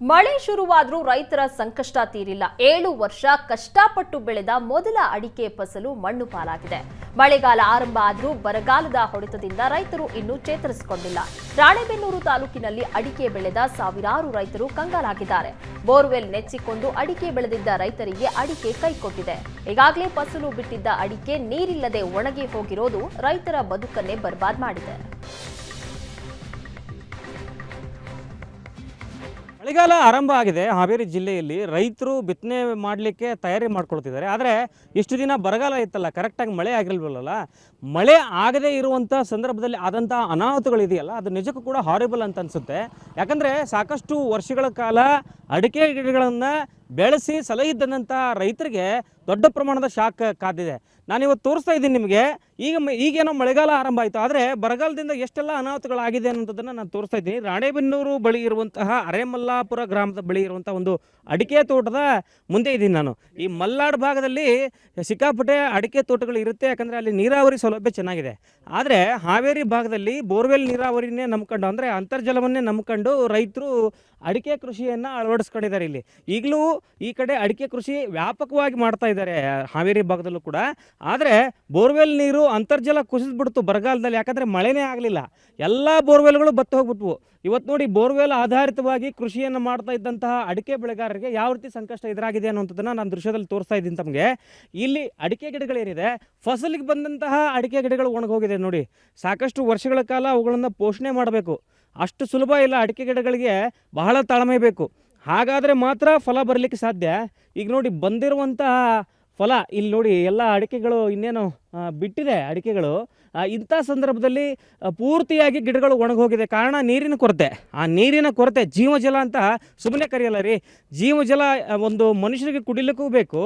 ಮಳೆ ಶುರುವಾದ್ರೂ ರೈತರ ಸಂಕಷ್ಟ ತೀರಿಲ್ಲ. ಏಳು ವರ್ಷ ಕಷ್ಟಪಟ್ಟು ಬೆಳೆದ ಮೊದಲ ಅಡಿಕೆ ಫಸಲು ಮಣ್ಣು ಪಾಲಾಗಿದೆ. ಮಳೆಗಾಲ ಆರಂಭ ಆದ್ರೂ ಬರಗಾಲದ ಹೊಡೆತದಿಂದ ರೈತರು ಇನ್ನೂ ಚೇತರಿಸಿಕೊಂಡಿಲ್ಲ. ರಾಣೆಬೆನ್ನೂರು ತಾಲೂಕಿನಲ್ಲಿ ಅಡಿಕೆ ಬೆಳೆದ ಸಾವಿರಾರು ರೈತರು ಕಂಗಾಲಾಗಿದ್ದಾರೆ. ಬೋರ್ವೆಲ್ ನೆಚ್ಚಿಕೊಂಡು ಅಡಿಕೆ ಬೆಳೆದಿದ್ದ ರೈತರಿಗೆ ಅಡಿಕೆ ಕೈಕೊಟ್ಟಿದೆ. ಈಗಾಗಲೇ ಫಸಲು ಬಿಟ್ಟಿದ್ದ ಅಡಿಕೆ ನೀರಿಲ್ಲದೆ ಒಣಗಿ ಹೋಗಿರೋದು ರೈತರ ಬದುಕನ್ನೇ ಬರ್ಬಾದ್ ಮಾಡಿದೆ. ಮಳೆಗಾಲ ಆರಂಭ ಆಗಿದೆ. ಹಾವೇರಿ ಜಿಲ್ಲೆಯಲ್ಲಿ ರೈತರು ಬಿತ್ತನೆ ಮಾಡಲಿಕ್ಕೆ ತಯಾರಿ ಮಾಡ್ಕೊಳ್ತಿದ್ದಾರೆ. ಆದರೆ ಇಷ್ಟು ದಿನ ಬರಗಾಲ ಇತ್ತಲ್ಲ ಕರೆಕ್ಟಾಗಿ ಮಳೆ ಆಗಿಲ್ವಲ್ಲ ಮಳೆ ಆಗದೇ ಇರುವಂಥ ಸಂದರ್ಭದಲ್ಲಿ ಆದಂಥ ಅನಾಹುತಗಳಿದೆಯಲ್ಲ, ಅದು ನಿಜಕ್ಕೂ ಕೂಡ ಹಾರಿಬಲ್ ಅಂತ ಅನಿಸುತ್ತೆ. ಯಾಕಂದರೆ ಸಾಕಷ್ಟು ವರ್ಷಗಳ ಕಾಲ ಅಡಿಕೆ ಗಿಡಗಳನ್ನು ಬೆಳೆಸಿ ಸಲಹಿದ್ದಂಥ ರೈತರಿಗೆ ದೊಡ್ಡ ಪ್ರಮಾಣದ ಶಾಕ್ ಕಾದಿದೆ. ನಾನಿವತ್ತು ತೋರಿಸ್ತಾ ಇದ್ದೀನಿ ನಿಮಗೆ. ಈಗ ಈಗೇನೋ ಮಳೆಗಾಲ ಆರಂಭ ಆಯಿತು. ಆದರೆ ಬರಗಾಲದಿಂದ ಎಷ್ಟೆಲ್ಲ ಅನಾಹುತಗಳಾಗಿದೆ ಅನ್ನೋದನ್ನು ನಾನು ತೋರಿಸ್ತಾ ಇದ್ದೀನಿ. ರಾಣೆಬೆನ್ನೂರು ಬಳಿ ಇರುವಂತಹ ಅರೆಮಲ್ಲಾಪುರ ಗ್ರಾಮದ ಬಳಿ ಇರುವಂಥ ಒಂದು ಅಡಿಕೆ ತೋಟದ ಮುಂದೆ ಇದ್ದೀನಿ ನಾನು. ಈ ಮಲ್ನಾಡು ಭಾಗದಲ್ಲಿ ಸಿಕ್ಕಾಪಟ್ಟೆ ಅಡಿಕೆ ತೋಟಗಳು ಇರುತ್ತೆ. ಯಾಕಂದರೆ ಅಲ್ಲಿ ನೀರಾವರಿ ಸೌಲಭ್ಯ ಚೆನ್ನಾಗಿದೆ. ಆದರೆ ಹಾವೇರಿ ಭಾಗದಲ್ಲಿ ಬೋರ್ವೆಲ್ ನೀರಾವರಿನೇ ನಂಬ್ಕೊಂಡು, ಅಂದರೆ ಅಂತರ್ಜಲವನ್ನೇ ನಂಬ್ಕೊಂಡು ರೈತರು ಅಡಿಕೆ ಕೃಷಿಯನ್ನು ಅಳವಡಿಸ್ಕೊಂಡಿದ್ದಾರೆ ಇಲ್ಲಿ. ಈಗಲೂ ಈ ಕಡೆ ಅಡಿಕೆ ಕೃಷಿ ವ್ಯಾಪಕವಾಗಿ ಮಾಡ್ತಾ ಇದ್ದಾರೆ ಹಾವೇರಿ ಭಾಗದಲ್ಲೂ ಕೂಡ. ಆದರೆ ಬೋರ್ವೆಲ್ ನೀರು ಅಂತರ್ಜಲ ಕುಸಿದ್ಬಿಡ್ತು ಬರಗಾಲದಲ್ಲಿ. ಯಾಕಂದರೆ ಮಳೆನೇ ಆಗಲಿಲ್ಲ. ಎಲ್ಲ ಬೋರ್ವೆಲ್ಗಳು ಬತ್ತು ಹೋಗ್ಬಿಟ್ವು. ಇವತ್ತು ನೋಡಿ ಬೋರ್ವೆಲ್ ಆಧಾರಿತವಾಗಿ ಕೃಷಿಯನ್ನು ಮಾಡ್ತಾ ಇದ್ದಂತಹ ಅಡಿಕೆ ಬೆಳೆಗಾರರಿಗೆ ಯಾವ ರೀತಿ ಸಂಕಷ್ಟ ಎದುರಾಗಿದೆ ಅನ್ನೋಂಥದ್ದನ್ನು ನಾನು ದೃಶ್ಯದಲ್ಲಿ ತೋರಿಸ್ತಾ ಇದ್ದೀನಿ ತಮಗೆ. ಇಲ್ಲಿ ಅಡಿಕೆ ಗಿಡಗಳೇನಿದೆ, ಫಸಲಿಗೆ ಬಂದಂತಹ ಅಡಿಕೆ ಗಿಡಗಳು ಒಣಗೋಗಿದೆ ನೋಡಿ. ಸಾಕಷ್ಟು ವರ್ಷಗಳ ಕಾಲ ಅವುಗಳನ್ನು ಪೋಷಣೆ ಮಾಡಬೇಕು. ಅಷ್ಟು ಸುಲಭ ಇಲ್ಲ ಅಡಿಕೆ ಗಿಡಗಳಿಗೆ ಬಹಳ ತಾಳ್ಮೆ ಬೇಕು. ಹಾಗಾದರೆ ಮಾತ್ರ ಫಲ ಬರಲಿಕ್ಕೆ ಸಾಧ್ಯ? ಈಗ ನೋಡಿ ಬಂದಿರುವಂತಹ ಫಲ ಇಲ್ಲಿ ನೋಡಿ ಎಲ್ಲ ಅಡಿಕೆಗಳು ಇನ್ನೇನು ಬಿಟ್ಟಿದೆ ಅಡಿಕೆಗಳು. ಇಂಥ ಸಂದರ್ಭದಲ್ಲಿ ಪೂರ್ತಿಯಾಗಿ ಗಿಡಗಳು ಒಣಗೋಗಿದೆ. ಕಾರಣ ನೀರಿನ ಕೊರತೆ. ಆ ನೀರಿನ ಕೊರತೆ ಜೀವಜಲ ಅಂತ ಸುಮ್ಮನೆ ಕರೆಯಲ್ಲ ರೀ. ಜೀವಜಲ ಒಂದು ಮನುಷ್ಯರಿಗೆ ಕುಡಿಲಿಕ್ಕೂ ಬೇಕು.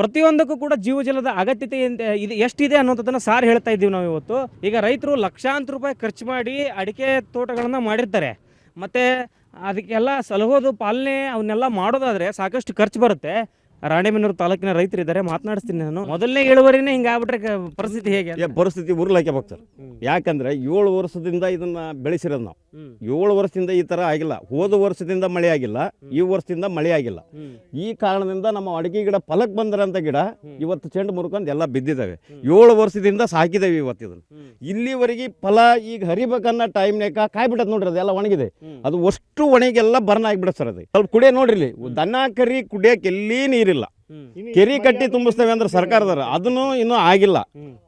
ಪ್ರತಿಯೊಂದಕ್ಕೂ ಕೂಡ ಜೀವಜಲದ ಅಗತ್ಯತೆ ಇದು ಎಷ್ಟಿದೆ ಅನ್ನೋದನ್ನು ಸಾರ್ ಹೇಳ್ತಾ ಇದ್ದೀವಿ ನಾವು ಇವತ್ತು. ಈಗ ರೈತರು ಲಕ್ಷಾಂತರ ರೂಪಾಯಿ ಖರ್ಚು ಮಾಡಿ ಅಡಿಕೆ ತೋಟಗಳನ್ನು ಮಾಡಿರ್ತಾರೆ. ಮತ್ತು ಅದಕ್ಕೆಲ್ಲ ಸಲಹೋದು ಪಾಲನೆ ಅವನ್ನೆಲ್ಲ ಮಾಡೋದಾದರೆ ಸಾಕಷ್ಟು ಖರ್ಚು ಬರುತ್ತೆ. ರಾಣೆಬೆನ್ನೂರು ತಾಲೂಕಿನ ರೈತರಿದ್ದಾರೆ ಮಾತನಾಡಿಸ್ತೀನಿ ನಾನು. ಮೊದಲನೇ ಇಳುವರಿನೇ ಹಿಂಗೆ ಆಗ್ಬಿಟ್ರೆ ಪರಿಸ್ಥಿತಿ ಹೇಗೆ ಏ, ಪರಿಸ್ಥಿತಿ ಉರುಳಾಕ್ಯಬೇಕು ಹೋಗ್ತಾರೆ ಯಾಕಂದ್ರೆ ಏಳು ವರ್ಷದಿಂದ ಇದನ್ನ ಬೆಳೆಸಿರೋದು ನಾವು. ಏಳು ವರ್ಷದಿಂದ ಈ ಥರ ಆಗಿಲ್ಲ. ಹೋದ ವರ್ಷದಿಂದ ಮಳೆ ಆಗಿಲ್ಲ. ಈ ವರ್ಷದಿಂದ ಮಳೆ ಆಗಿಲ್ಲ. ಈ ಕಾರಣದಿಂದ ನಮ್ಮ ಅಡಿಕೆ ಗಿಡ ಫಲಕ್ ಬಂದಿರೋಂಥ ಗಿಡ ಇವತ್ತು ಚೆಂಡು ಮುರ್ಕೊಂಡು ಎಲ್ಲ ಬಿದ್ದಿದ್ದಾವೆ. ಏಳು ವರ್ಷದಿಂದ ಸಾಕಿದ್ದೇವೆ ಇವತ್ತು ಇದನ್ನು. ಇಲ್ಲಿವರೆಗೆ ಫಲ ಈಗ ಹರಿಬೇಕನ್ನ ಟೈಮ್ನಾಗ ಕಾಯಿ ಕಾಯ್ಬಿಟ್ಟದ್ ನೋಡ್ರಿ ಅದೆಲ್ಲ ಒಣಗಿದೆ. ಅದು ಅಷ್ಟು ಒಣಗೆಲ್ಲ ಬರ್ನ್ ಆಗಿಬಿಡ ಸರ್ ಅದು. ಸ್ವಲ್ಪ ಕುಡಿಯೋ ನೋಡ್ರಿ ಇಲ್ಲಿ. ದನ ಕರಿ ಕುಡಿಯಕ್ಕೆ ಎಲ್ಲಿ ನೀರಿಲ್ಲ. ಕೆರಿ ಕಟ್ಟಿ ತುಂಬಿಸ್ತೇವೆ ಅಂದ್ರೆ ಸರ್ಕಾರದವ್ರು. ಅದನ್ನು ಇನ್ನೂ ಆಗಿಲ್ಲ.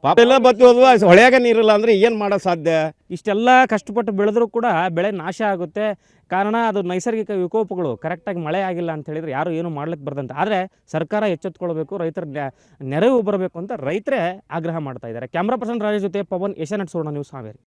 ಪಾಪ ಎಲ್ಲ ಬತ್ತಿ ಹೋದ್ವು ಹೊಳೆಯಾಗ ನೀರಿಲ್ಲ ಅಂದ್ರೆ ಏನ್ ಮಾಡೋದು ಸಾಧ್ಯ? ಇಷ್ಟೆಲ್ಲ ಕಷ್ಟಪಟ್ಟು ಬೆಳೆದ್ರೂ ಕೂಡ ಬೆಳೆ ನಾಶ ಆಗುತ್ತೆ. ಕಾರಣ ಅದು ನೈಸರ್ಗಿಕ ವಿಕೋಪಗಳು. ಕರೆಕ್ಟಾಗಿ ಮಳೆ ಆಗಿಲ್ಲ ಅಂತ ಹೇಳಿದ್ರೆ ಯಾರು ಏನು ಮಾಡ್ಲಿಕ್ಕೆ ಬರ್ದಂತ. ಆದರೆ ಸರ್ಕಾರ ಎಚ್ಚೆತ್ಕೊಳ್ಬೇಕು ರೈತರ ನೆ- ನೆರವು ಬರಬೇಕು ಅಂತ ರೈತರೇ ಆಗ್ರಹ ಮಾಡ್ತಾ ಇದ್ದಾರೆ. ಕ್ಯಾಮ್ರಾ ಪರ್ಸನ್ ರಾಜ ಜೊತೆ Pavan Asianet Suvarna news Haveri.